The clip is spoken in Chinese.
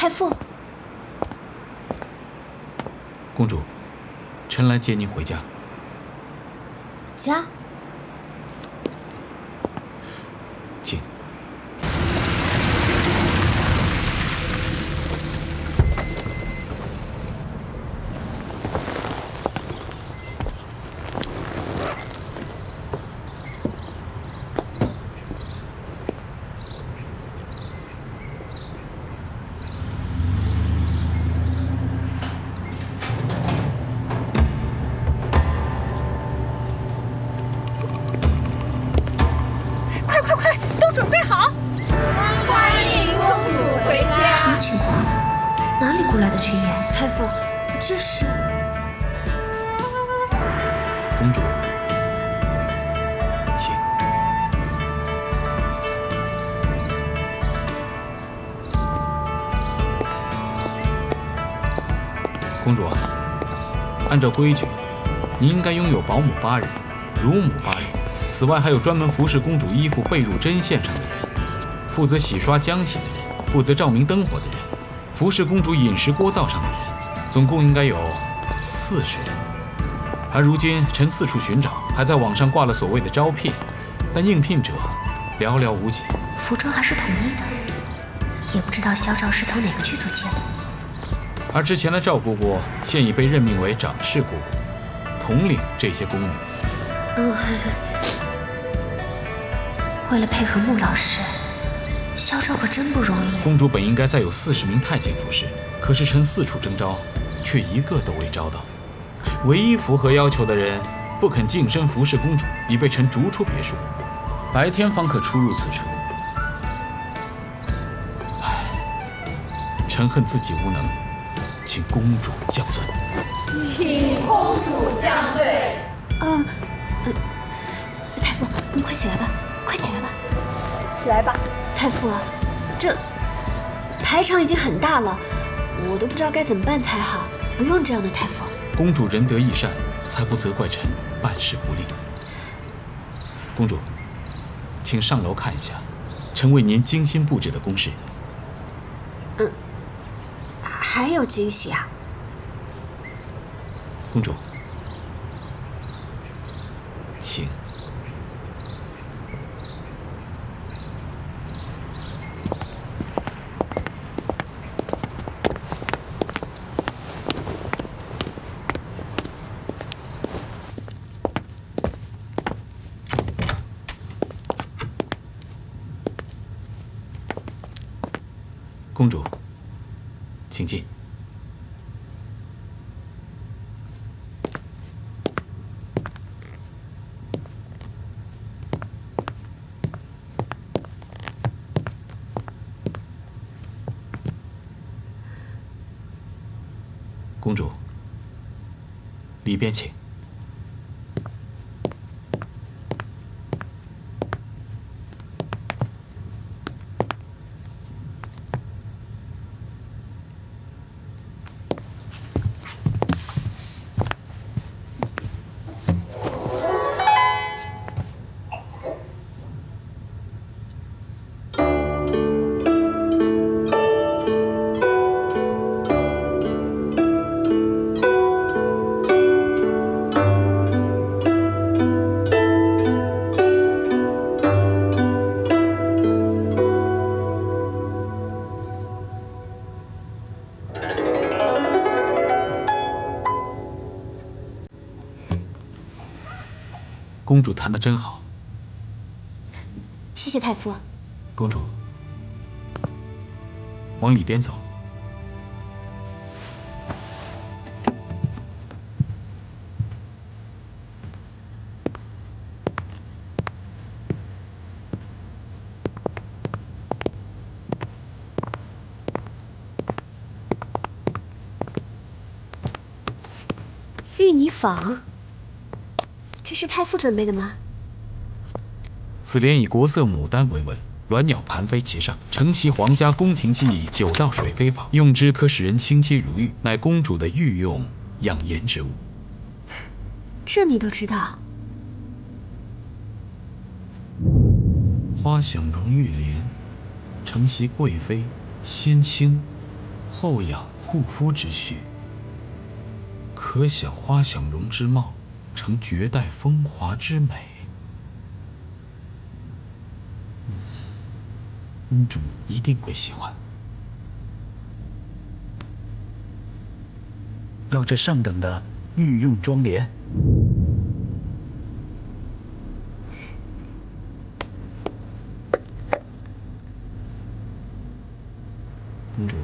太傅，公主，臣来接您回家。家？来的群演？太傅，这是公主，请。公主啊，按照规矩，您应该拥有保姆八人，乳母八人。此外，还有专门服侍公主衣服被褥针线上的人，负责洗刷浆洗的人，负责照明灯火的人，服侍公主饮食锅灶上的人，总共应该有四十人。而如今臣四处寻找，还在网上挂了所谓的招聘，但应聘者寥寥无几。服装还是统一的，也不知道萧昭是从哪个剧组接的。而之前的赵姑姑现已被任命为掌事姑姑，统领这些宫女。嗯，为了配合穆老师，萧昭可真不容易。公主本应该再有四十名太监服侍，可是臣四处征召，却一个都未招到。唯一符合要求的人，不肯净身服侍公主，已被臣逐出别墅，白天方可出入此处。唉，臣恨自己无能，请公主降罪。请公主降罪。嗯，呃，太傅，你快起来吧，快起来吧。起来吧，太傅，这排场已经很大了，我都不知道该怎么办才好。不用这样的，太傅。公主仁德义善，才不责怪臣办事不力。公主，请上楼看一下，臣为您精心布置的宫室。嗯还有惊喜啊！公主，请。公主，请进。公主，里边请。公主弹得真好，谢谢太傅。公主，往里边走。御泥坊，这是太傅准备的吗？此联以国色牡丹为文，鸾鸟盘飞其上，承袭皇家宫廷技艺九道水飞法，用之可使人清肌如玉，乃公主的御用养颜之物。这你都知道？花想容玉莲，承袭贵妃、先清、后养护肤之序，可享花想容之貌，成绝代风华之美。公主一定会喜欢。要这上等的御用妆奁。公主，